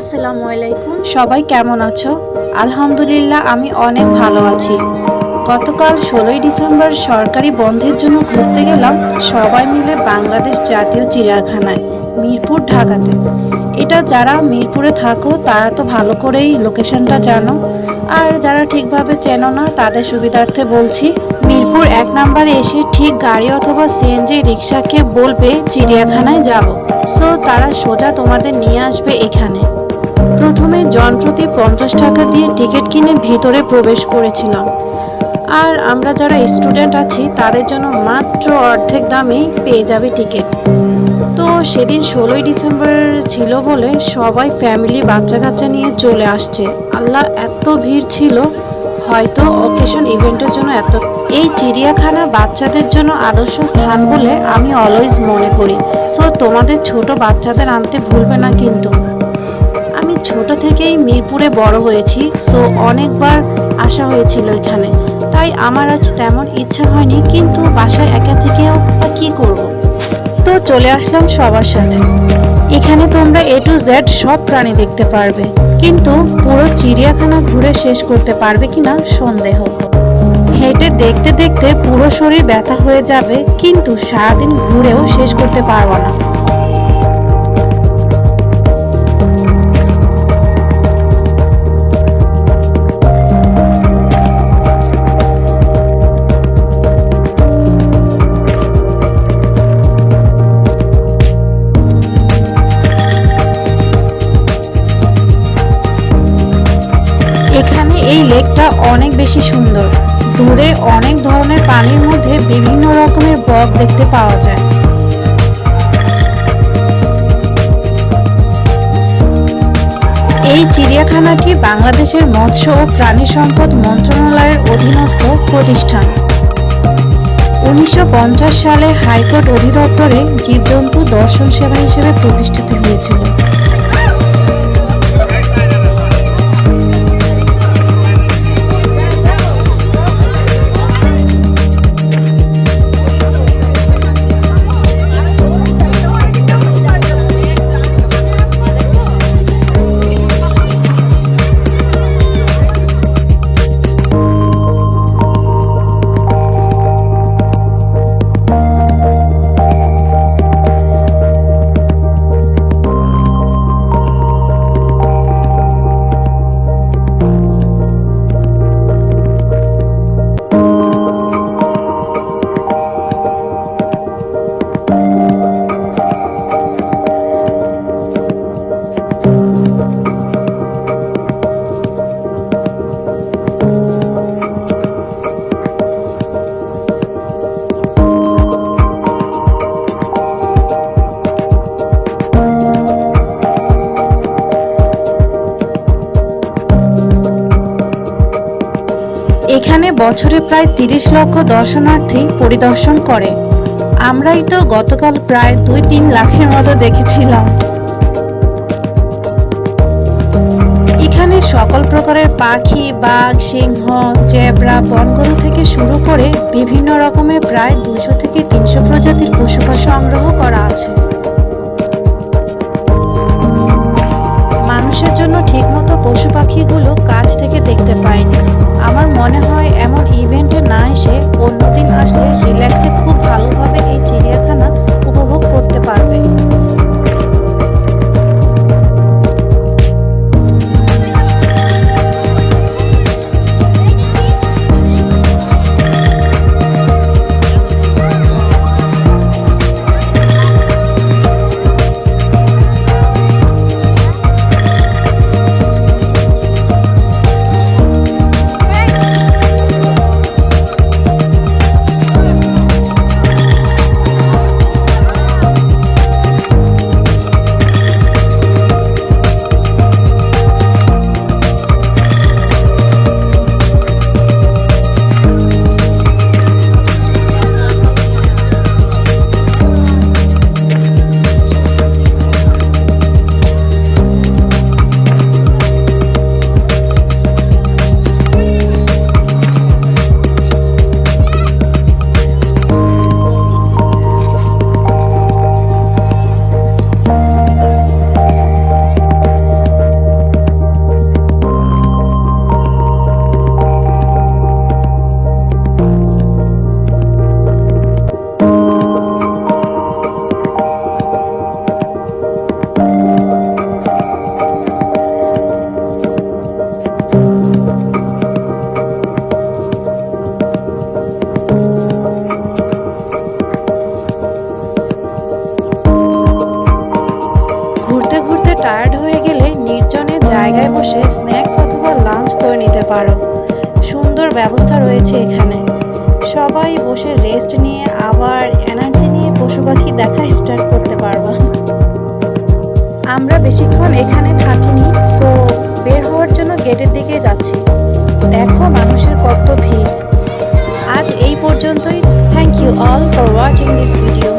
আসসালামু আলাইকুম। সবাই কেমন আছো? আলহামদুলিল্লাহ, আমি অনেক ভালো আছি। গতকাল ষোলোই ডিসেম্বর সরকারি বন্ধের জন্য ঘুরতে গেলাম সবাই মিলে বাংলাদেশ জাতীয় চিড়িয়াখানায়, মিরপুর, ঢাকাতে। এটা যারা মিরপুরে থাকো, তারা তো ভালো করেই লোকেশনটা জানো। আর যারা ঠিকভাবে চেনো না, তাদের সুবিধার্থে বলছি, মিরপুর এক নাম্বারে এসে ঠিক গাড়ি অথবা সিএনজি রিক্সাকে বলবে, চিড়িয়াখানায় যাব। সো তারা সোজা তোমাদের নিয়ে আসবে এখানে। প্রথমে জনপ্রতি পঞ্চাশ টাকা দিয়ে টিকিট কিনে ভিতরে প্রবেশ করেছিলাম। আর আমরা যারা স্টুডেন্ট আছি, তাদের জন্য মাত্র অর্ধেক দামেই পেয়ে যাবে টিকিট। তো সেদিন ষোলোই ডিসেম্বর ছিল বলে সবাই ফ্যামিলি বাচ্চা কাচ্চা নিয়ে চলে আসছে। আল্লাহ এত ভিড় ছিল, হয়তো অকেশন ইভেন্টের জন্য এত। এই চিড়িয়াখানা বাচ্চাদের জন্য আদর্শ স্থান বলে আমি অলওয়েজ মনে করি। সো তোমাদের ছোট বাচ্চাদের আনতে ভুলবে না কিন্তু। ছোট থেকেই মিরপুরে বড় হয়েছি সো অনেকবার আসা হয়েছিল এখানে। তাই আমার আজ তেমন ইচ্ছা হয়নি, কিন্তু বাসায় একা থেকেও বা কী করব। তো চলে আসলাম সবার সাথে। এখানে তোমরা এ টু জেড সব প্রাণী দেখতে পারবে, কিন্তু পুরো চিড়িয়াখানা ঘুরে শেষ করতে পারবে কিনা সন্দেহ। হেঁটে দেখতে দেখতে পুরো শরীর ব্যথা হয়ে যাবে, কিন্তু সারাদিন ঘুরেও শেষ করতে পারব না। অনেক বেশি সুন্দর। দূরে অনেক ধরনের পানির মধ্যে বিভিন্ন রকমের বক দেখতে পাওয়া যায়। এই চিড়িয়াখানাটি বাংলাদেশের মৎস্য ও প্রাণী সম্পদ মন্ত্রণালয়ের অধীনস্থ প্রতিষ্ঠান। উনিশশো পঞ্চাশ সালে হাইকোর্ট অধিদপ্তরে জীবজন্তু দর্শন সেবা হিসেবে প্রতিষ্ঠিত হয়েছিল। এখানে বছরে প্রায় তিরিশ লক্ষ দর্শনার্থী পরিদর্শন করে। আমরাই তো গতকাল প্রায় দুই তিন লাখের মতো দেখেছিলাম। এখানে সকল প্রকারের পাখি, বাঘ, সিংহ, জেব্রা, বনগরু থেকে শুরু করে বিভিন্ন রকমের প্রায় দুশো থেকে তিনশো প্রজাতির পশু সংগ্রহ করা আছে। ঠিকমতো পশু পাখিগুলো কাছ থেকে দেখতে পাইনি। আমার মনে হয় এমন ইভেন্টে না এসে অন্যদিন আসলে রিল্যাক্সে খুব ভালোভাবে এই চিড়িয়াখানা বসে স্ন্যাক্স অথবা লাঞ্চ করে নিতে পারো। সুন্দর ব্যবস্থা রয়েছে এখানে। সবাই বসে রেস্ট নিয়ে আবার এনার্জি নিয়ে পশু পাখি দেখা স্টার্ট করতে পারবা। আমরা বেশিক্ষণ এখানে থাকিনি সো বের হওয়ার জন্য গেটের দিকে যাচ্ছি। দেখো মানুষের কত ভিড়। আজ এই পর্যন্তই। Thank you all for watching this video